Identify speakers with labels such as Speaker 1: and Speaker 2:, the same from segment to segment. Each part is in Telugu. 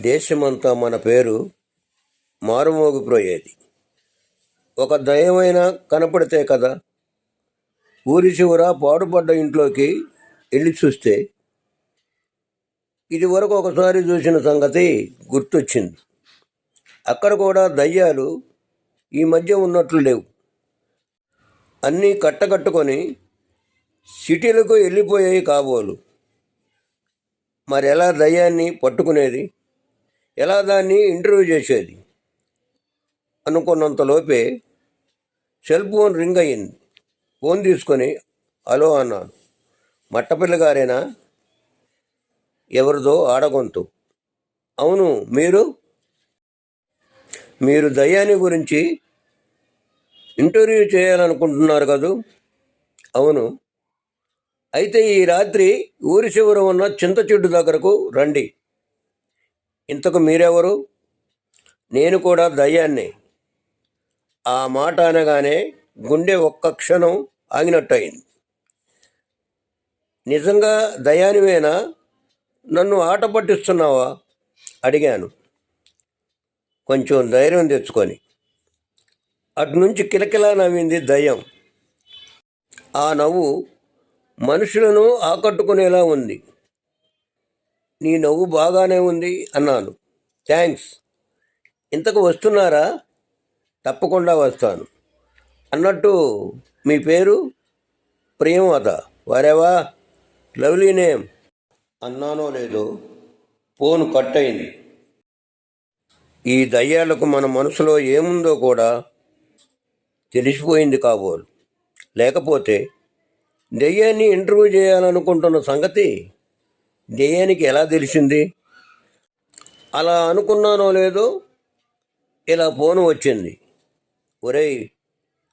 Speaker 1: దేశమంతా మన పేరు మారుమోగిపోయేది. ఒక దయమైన కనపడితే కదా ఊరి చివర పాడుపడ్డ ఇంట్లోకి వెళ్ళి చూస్తే ఇది వరకు ఒకసారి చూసిన సంగతి గుర్తొచ్చింది. అక్కడ కూడా దయ్యాలు ఈ మధ్య ఉన్నట్లు లేవు. అన్నీ కట్టకట్టుకొని సిటీలకు వెళ్ళిపోయాయి కాబోలు. మరి ఎలా దయ్యాన్ని పట్టుకునేది? ఎలా దాన్ని ఇంటర్వ్యూ చేసేది? అనుకున్నంతలోపే సెల్ ఫోన్ రింగ్ అయ్యింది. ఫోన్ తీసుకొని హలో అన్నాను మట్టపిల్ల గారేనా? ఎవరిదో ఆడగొంతు. అవును మీరు? మీరు దయ్యాన్ని గురించి ఇంటర్వ్యూ చేయాలనుకుంటున్నారు కదూ? అవును. అయితే ఈ రాత్రి ఊరి చివర ఉన్న చింత చెట్టు దగ్గరకు రండి. ఇంతకు మీరెవరు? నేను కూడా దయ్యాన్నే. ఆ మాట అనగానే గుండె ఒక్క క్షణం ఆగినట్టయింది. నిజంగా దయానివేనా నన్ను ఆట పట్టిస్తున్నావా? అడిగాను. కొంచెం ధైర్యం తెచ్చుకొని. అటు నుంచి కిలకిలా నవ్వింది దయ్యం. ఆ నవ్వు మనుషులను ఆకట్టుకునేలా ఉంది. నీ నవ్వు బాగానే ఉంది అన్నాను. థ్యాంక్స్. ఇంతకు వస్తున్నారా? తప్పకుండా వస్తాను. అన్నట్టు మీ పేరు? ప్రియమాత వరేవా? Lovely name. అన్నానో లేదో ఫోన్ కట్ అయింది ఈ దయ్యాలకు మన మనసులో ఏముందో కూడా తెలిసిపోయింది కాబోలు. లేకపోతే దెయ్యాన్ని ఇంటర్వ్యూ చేయాలనుకుంటున్న సంగతి దెయ్యానికి ఎలా తెలిసింది? అలా అనుకున్నానో లేదో ఇలా ఫోన్ వచ్చింది. ఒరేయ్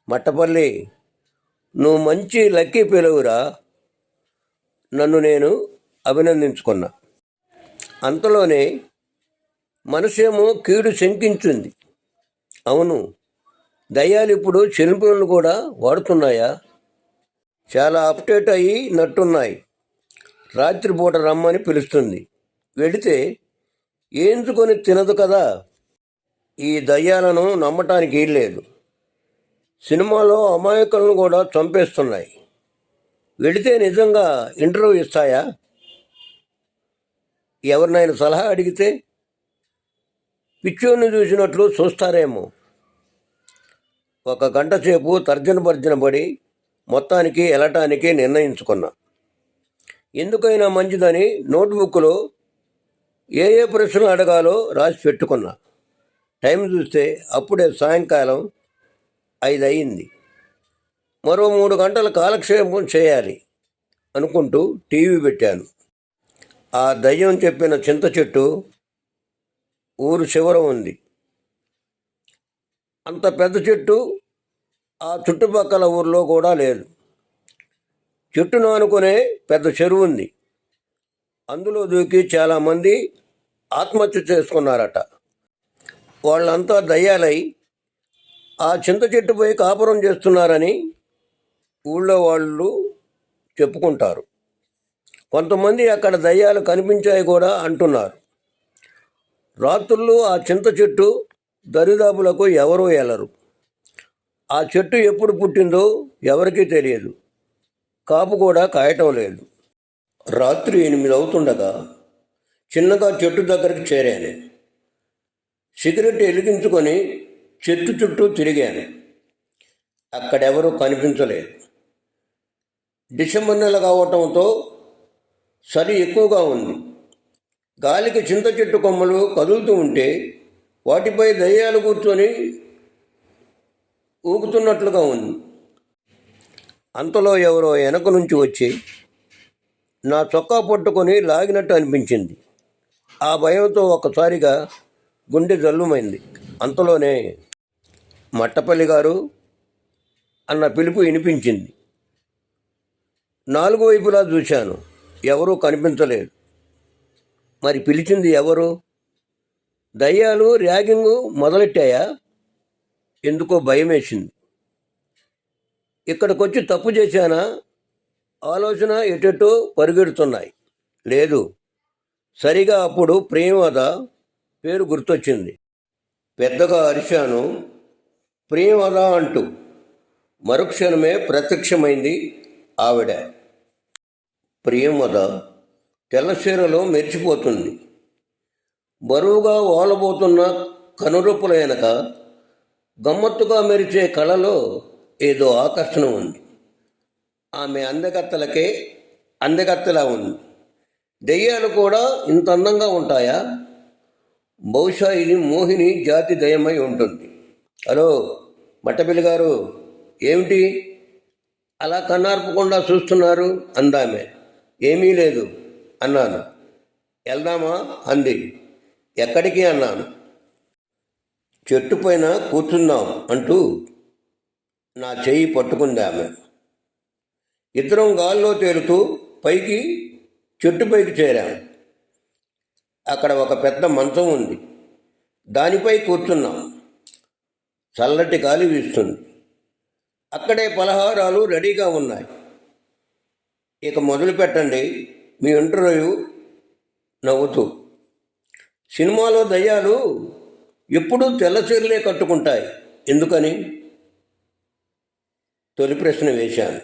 Speaker 1: మట్టపల్లి నువ్వు మంచి లక్కీ పిలువురా. నన్ను నేను అభినందించుకున్నా. అంతలోనే మనసేమో కీడు శంకించింది. అవును దయ్యాలు ఇప్పుడు సెల్ఫోన్లు కూడా వాడుతున్నాయా? చాలా అప్డేట్ అయ్యి నట్టున్నాయి. రాత్రిపూట రమ్మని పిలుస్తుంది. వెళితే ఏంచుకొని తినదు కదా? ఈ దయ్యాలను నమ్మటానికి లేదు. సినిమాలో అమాయకులను కూడా చంపేస్తున్నాయి. వెళితే నిజంగా ఇంటర్వ్యూ ఇస్తాయా? ఎవరినైనా సలహా అడిగితే పిచ్చోని చూసినట్లు చూస్తారేమో. ఒక గంట సేపు తర్జన భర్జన పడి మొత్తానికి వెళ్ళటానికి నిర్ణయించుకున్నా. ఎందుకైనా మంచిదని నోట్బుక్లో ఏ ఏ ప్రశ్నలు అడగాలో రాసి పెట్టుకున్నా. టైం చూస్తే అప్పుడే సాయంకాలం ఐదు అయింది మరో మూడు గంటల కాలక్షేపం చేయాలి అనుకుంటూ టీవీ పెట్టాను. ఆ దయ్యం చెప్పిన చింత చెట్టు ఊరు చివర ఉంది. అంత పెద్ద చెట్టు ఆ చుట్టుపక్కల ఊర్లో కూడా లేదు. చెట్టును ఆనుకునే పెద్ద చెరువు ఉంది. అందులో దూకి చాలామంది ఆత్మహత్య చేసుకున్నారట. వాళ్ళంతా దయ్యాలై ఆ చింత చెట్టు పోయి కాపురం చేస్తున్నారని ఊళ్ళో వాళ్ళు చెప్పుకుంటారు. కొంతమంది అక్కడ దయ్యాలు కనిపించాయి కూడా అంటున్నారు. రాత్రుళ్ళు ఆ చింత చెట్టు దరిదాపులకు ఎవరూ వెళ్ళరు ఆ చెట్టు ఎప్పుడు పుట్టిందో ఎవరికీ తెలియదు. కాపు కూడా కాయటం లేదు. రాత్రి ఎనిమిది అవుతుండగా చిన్నగా చెట్టు దగ్గరికి చేరాను. సిగరెట్ వెలిగించుకొని చెట్టు చుట్టూ తిరిగాను. అక్కడెవరూ కనిపించలేదు. డిసెంబర్ నెల కావటంతో చలి ఎక్కువగా ఉంది. గాలికి చింత చెట్టు కొమ్మలు కదులుతూ ఉంటే వాటిపై దయ్యాలు కూర్చొని ఊగుతున్నట్లుగా ఉంది. అంతలో ఎవరో వెనక నుంచి వచ్చి నా చొక్కా పట్టుకొని లాగినట్టు అనిపించింది. ఆ భయంతో ఒక్కసారిగా గుండె జల్లుమైంది. అంతలోనే మట్టపల్లి గారు అన్న పిలుపు వినిపించింది. నాలుగు వైపులా చూశాను. ఎవరూ కనిపించలేదు. మరి పిలిచింది ఎవరు? దయ్యాలు ర్యాగింగ్ మొదలెట్టాయా? ఎందుకో భయం వేసింది ఇక్కడికి వచ్చి తప్పు చేశానా? ఆలోచన ఎటెటో పరిగెడుతున్నాయి. లేదు. సరిగా అప్పుడు ప్రేమద పేరు గుర్తొచ్చింది. పెద్దగా అరిశాను ప్రియవద అంటూ మరుక్షణమే ప్రత్యక్షమైంది ఆవిడ. ప్రియమద తెల్లసీరలో మెరిచిపోతుంది. బరువుగా ఓలబోతున్న కనురూపుల వెనక గమ్మత్తుగా మెరిచే కళలో ఏదో ఆకర్షణ ఉంది. ఆమె అందగత్తలకే అందగత్తలా ఉంది. దెయ్యాలు కూడా ఇంత అందంగా ఉంటాయా? బహుశా ఇది మోహిని జాతి దయమై ఉంటుంది. హలో మట్టబిల్లి గారు ఏమిటి? అలా కన్నార్పకుండా చూస్తున్నారు అందామె. ఏమీ లేదు అన్నాను. వెళ్దామా? అంది. ఎక్కడికి? అన్నాను. చెట్టు పైన కూర్చుందాం అంటూ నా చెయ్యి పట్టుకుంది ఆమె ఇద్దరం గాల్లో తేలుతూ పైకి చెట్టు పైకి చేరాం. అక్కడ ఒక పెద్ద మంచం ఉంది. దానిపై కూర్చున్నాం. చల్లటి గాలి వీస్తుంది. అక్కడే పలహారాలు రెడీగా ఉన్నాయి. ఇక మొదలు పెట్టండి. మీ ఇంటర్వ్యూ నవ్వుతూ. సినిమాలో దయ్యాలు ఎప్పుడూ తెల్ల చీరలే కట్టుకుంటాయి. ఎందుకని? తొలి ప్రశ్న వేశాను.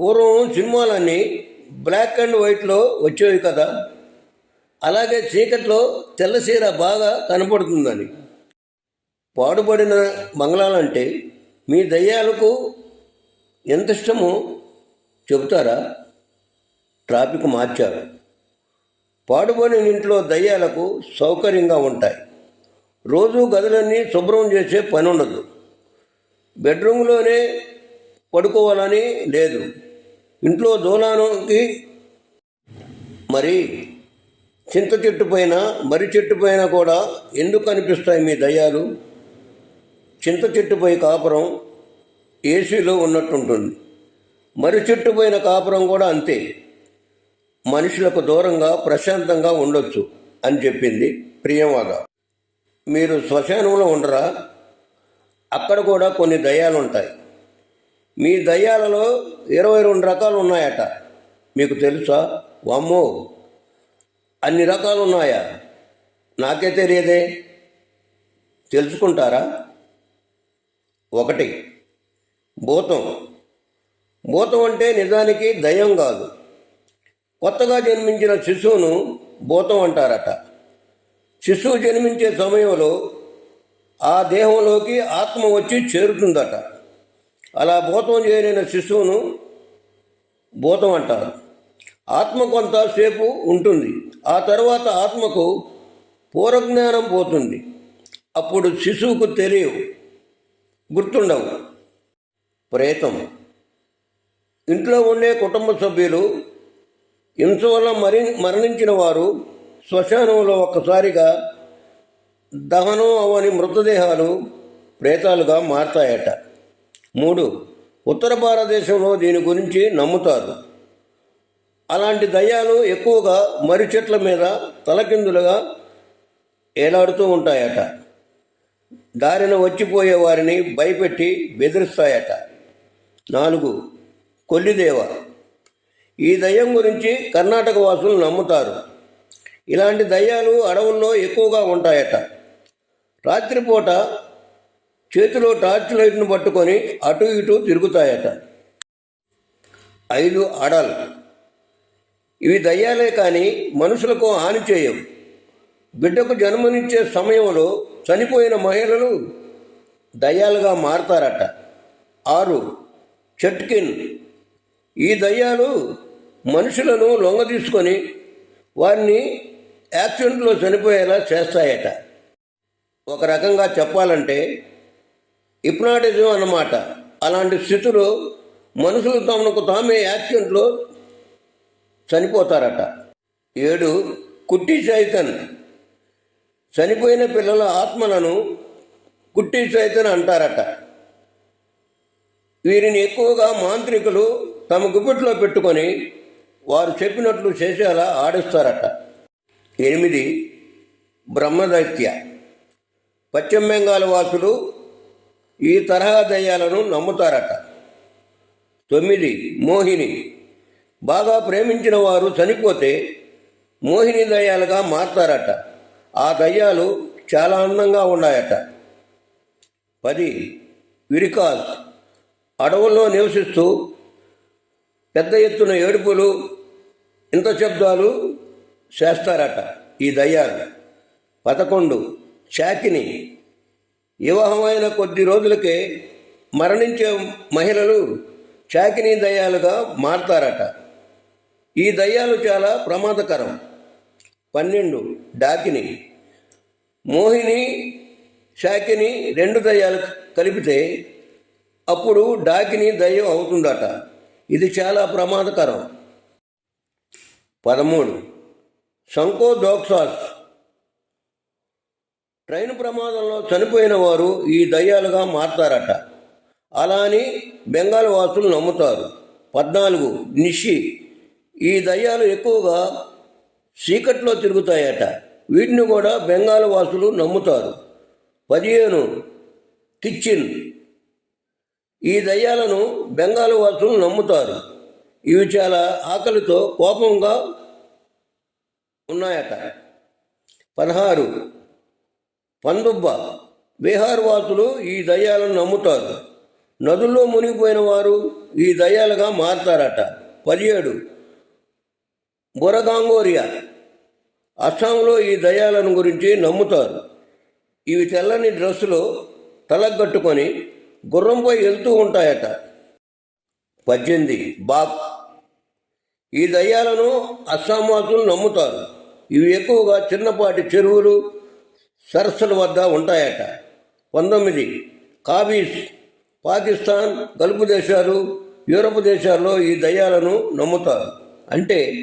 Speaker 1: పూర్వం సినిమాలన్నీ బ్లాక్ అండ్ వైట్లో వచ్చేవి కదా. అలాగే చీకట్లో తెల్లసీర బాగా కనపడుతుందని. పాడుపడిన బంగ్లాలంటే మీ దయ్యాలకు ఎంత ఇష్టమో చెబుతారా? ట్రాఫిక్ మార్చారు. పాడుబడిన ఇంట్లో దయ్యాలకు సౌకర్యంగా ఉంటాయి. రోజు గదులన్నీ శుభ్రం చేసే పని ఉండదు బెడ్రూమ్లోనే పడుకోవాలని లేదు. ఇంట్లో దూలానికి మరి చింత చెట్టు పైన మర్రి చెట్టు పైన కూడా ఎందుకు అనిపిస్తాయి మీ దయ్యాలు? చింత చెట్టుపై కాపురం ఏసీలో ఉన్నట్టుంటుంది. మర్రి చెట్టు పైన కాపురం కూడా అంతే. మనుషులకు దూరంగా ప్రశాంతంగా ఉండొచ్చు అని చెప్పింది ప్రియంవాద మీరు శ్మశానంలో ఉండరా? అక్కడ కూడా కొన్ని దయ్యాలు ఉంటాయి మీ దయ్యాలలో ఇరవై రెండు రకాలు ఉన్నాయట మీకు తెలుసా? వామ్మో! అన్ని రకాలు ఉన్నాయా నాకే తెలియదే. తెలుసుకుంటారా? ఒకటి భూతం. భూతం అంటే నిజానికి దయ్యం కాదు. కొత్తగా జన్మించిన శిశువును భూతం అంటారట. శిశువు జన్మించే సమయంలో ఆ దేహంలోకి ఆత్మ వచ్చి చేరుతుందట. అలా భూతం చేరిన శిశువును భూతం అంటారు. ఆత్మ కొంతసేపు ఉంటుంది. ఆ తర్వాత ఆత్మకు పూర్వజ్ఞానం పోతుంది. అప్పుడు శిశువుకు తెలియవు. గుర్తుండవు. ప్రేతం. ఇంట్లో ఉండే కుటుంబ సభ్యులు హింస వల్ల మరి మరణించిన వారు శ్మశానంలో ఒక్కసారిగా దహనం అవని మృతదేహాలు ప్రేతాలుగా మారతాయట. మూడు ఉత్తర భారతదేశంలో దీని గురించి నమ్ముతారు. అలాంటి దయ్యాలు ఎక్కువగా మర్రి చెట్ల మీద తలకిందులుగా ఏలాడుతూ ఉంటాయట. దారిన వచ్చిపోయే వారిని భయపెట్టి బెదిరిస్తాయట. నాలుగు కొల్లిదేవ. ఈ దయ్యం గురించి కర్ణాటక వాసులు నమ్ముతారు. ఇలాంటి దయ్యాలు అడవుల్లో ఎక్కువగా ఉంటాయట. రాత్రిపూట చేతిలో టార్చ్ లైట్ను పట్టుకొని అటు ఇటు తిరుగుతాయట. ఐదు ఆడాలు. ఇవి దయ్యాలే కానీ మనుషులకు హాని చేయవు బిడ్డకు జన్మనిచ్చే సమయంలో చనిపోయిన మహిళలు దయ్యాలుగా మారతారట. ఆరు చెట్కిన్. ఈ దయ్యాలు మనుషులను లొంగ తీసుకొని వారిని యాక్సిడెంట్లో చనిపోయేలా చేస్తాయట. ఒక రకంగా చెప్పాలంటే హిప్నాటిజం అన్నమాట. అలాంటి స్థితిలో మనుషులు తమకు తామే యాక్సిడెంట్లో చనిపోతారట. ఏడు కుట్టి చైతన్ చనిపోయిన పిల్లల ఆత్మలను కుట్టి చైతన్ అంటారట. వీరిని ఎక్కువగా మాంత్రికులు తమ గుప్పిట్లో పెట్టుకొని వారు చెప్పినట్లు చేసేలా ఆడిస్తారట. ఎనిమిది బ్రహ్మదైత్య. పశ్చిమ బెంగాల్ వాసులు ఈ తరహా దయ్యాలను నమ్ముతారట. తొమ్మిది మోహిని. బాగా ప్రేమించిన వారు చనిపోతే మోహిని దయ్యాలుగా మారతారట. ఆ దయ్యాలు చాలా అందంగా ఉన్నాయట. పది విరికాస్ అడవుల్లో నివసిస్తూ పెద్ద ఎత్తున ఏడుపులు ఇంత శబ్దాలు చేస్తారట ఈ దయ్యాలు. పదకొండు శాకిని వివాహమైన కొద్ది రోజులకే మరణించే మహిళలు చాకిని దయ్యాలుగా మారతారట. ఈ దయ్యాలు చాలా ప్రమాదకరం. పన్నెండు డాకిని. మోహిని శాకిని రెండు దయ్యాలు కలిపితే అప్పుడు డాకిని దయ్యం అవుతుందట. ఇది చాలా ప్రమాదకరం. పదమూడు సంకోదోక్సాస్ ట్రైన్ ప్రమాదంలో చనిపోయిన వారు ఈ దయ్యాలుగా మారతారట. అలా అని బెంగాల్ వాసులు నమ్ముతారు. పద్నాలుగు నిషి. ఈ దయ్యాలు ఎక్కువగా చీకట్లో తిరుగుతాయట. వీటిని కూడా బెంగాల్ వాసులు నమ్ముతారు. పదిహేను కిచ్చిన్. ఈ దయ్యాలను బెంగాల్ వాసులు నమ్ముతారు. ఇవి చాలా ఆకలితో కోపంగా ఉన్నాయట. పదహారు పందుబ్బ బీహార్ వాసులు ఈ దయ్యాలను నమ్ముతారు. నదుల్లో మునిగిపోయిన వారు ఈ దయ్యాలుగా మారతారట. పదిహేడు. బురగాంగోరియా అస్సాంలో ఈ దయ్యాలను గురించి నమ్ముతారు. ఇవి తెల్లని డ్రెస్సులో తలగట్టుకొని గుర్రంపై వెళ్తూ ఉంటాయట. పద్దెనిమిది. బాప్ ఈ దయ్యాలను అస్సాం వాసులు నమ్ముతారు. ఇవి ఎక్కువగా చిన్నపాటి చెరువులు సరస్సుల వద్ద ఉంటాయట. పంతొమ్మిది. కాబీస్ పాకిస్తాన్ గల్ఫ్ దేశాలు యూరప్ దేశాల్లో ఈ దయ్యాలను నమ్ముతారు. అంటే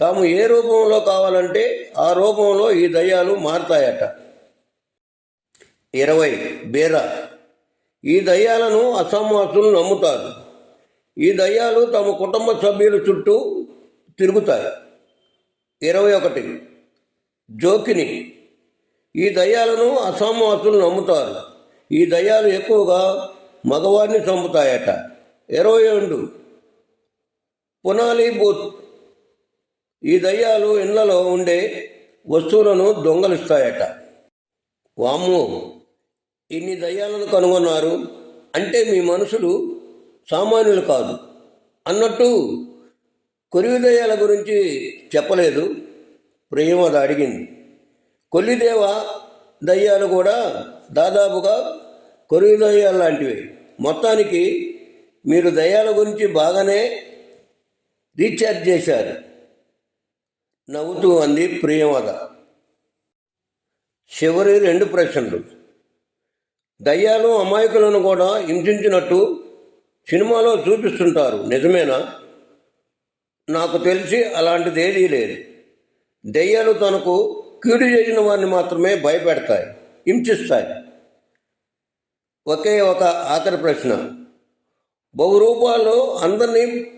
Speaker 1: తాము ఏ రూపంలో కావాలంటే ఆ రూపంలో ఈ దయ్యాలు మారతాయట. ఇరవై. బీరా. ఈ దయ్యాలను అసమాసులు నమ్ముతారు. ఈ దయ్యాలు తమ కుటుంబ సభ్యుల చుట్టూ తిరుగుతాయి. ఇరవై ఒకటి. జోకిని. ఈ దయ్యాలను అసామాసులు నమ్ముతారు. ఈ దయ్యాలు ఎక్కువగా మగవారిని చంపుతాయట. ఇరవై రెండు. పునాలి బూత్. ఈ దయ్యాలు ఇళ్ళలో ఉండే వస్తువులను దొంగలిస్తాయట. వాము ఇన్ని దయ్యాలను కనుగొన్నారు అంటే మీ మనుషులు సామాన్యులు కాదు. అన్నట్టు కొరివి దయ్యాల గురించి చెప్పలేదు. ప్రేమద అడిగింది. కొల్లిదేవ దయ్యాలు కూడా దాదాపుగా కొరివి దయ్యాలు లాంటివి. మొత్తానికి మీరు దయ్యాల గురించి బాగానే రీఛార్జ్ చేశారు. నవ్వుతూ అంది ప్రియమద చివరి రెండు ప్రశ్నలు. దయ్యాలు అమాయకులను కూడా హింసించినట్టు సినిమాలో చూపిస్తుంటారు. నిజమేనా? నాకు తెలిసి అలాంటిది ఏదీ లేదు. దయ్యాలు తనకు కీడు చేసిన వారిని మాత్రమే భయపెడతాయి హింసిస్తాయి. ఒకే ఒక ఆఖరి ప్రశ్న. బహురూపాల్లో అందరినీ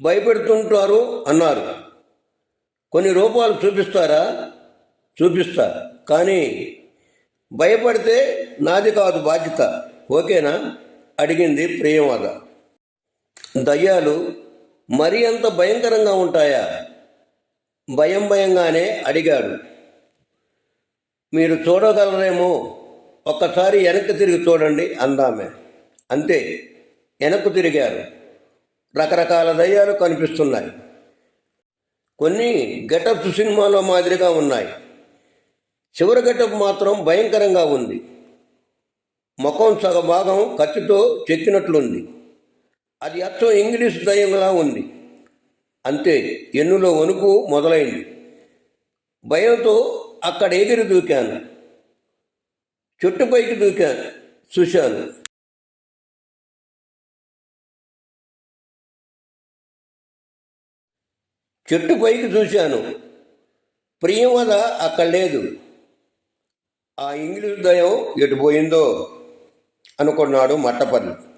Speaker 1: భయపెడుతుంటారు అన్నారు. కొన్ని రూపాలు చూపిస్తారా? చూపిస్తా. కానీ భయపడితే నాది కాదు బాధ్యత. ఓకేనా? అడిగింది ప్రియమాద దయ్యాలు మరీ అంత భయంకరంగా ఉంటాయా? భయం భయంగానే అడిగాడు. మీరు చూడగలరేమో ఒక్కసారి వెనక్కి తిరిగి చూడండి అందామే. అంతే వెనక్కు తిరిగారు. రకరకాల దయ్యాలు కనిపిస్తున్నాయి. కొన్ని గెటప్స్ సినిమాలో మాదిరిగా ఉన్నాయి. చివరి గెటప్ మాత్రం భయంకరంగా ఉంది. ముఖం సగ భాగం కత్తితో చెక్కినట్లుంది. అది అచ్చం ఇంగ్లీష్ దయ్యంలా ఉంది. అంతే ఎన్నులో వణుకు మొదలైంది. భయంతో అక్కడ ఎగిరి దూకాను. చెట్టుపైకి దూకాను. చూశాను. చెట్టుపైకి చూశాను. ప్రియంవద అక్కడ లేదు. ఆ ఇంగ్లీష్ దయం ఎటుపోయిందో అనుకున్నాడు మట్టపల్లి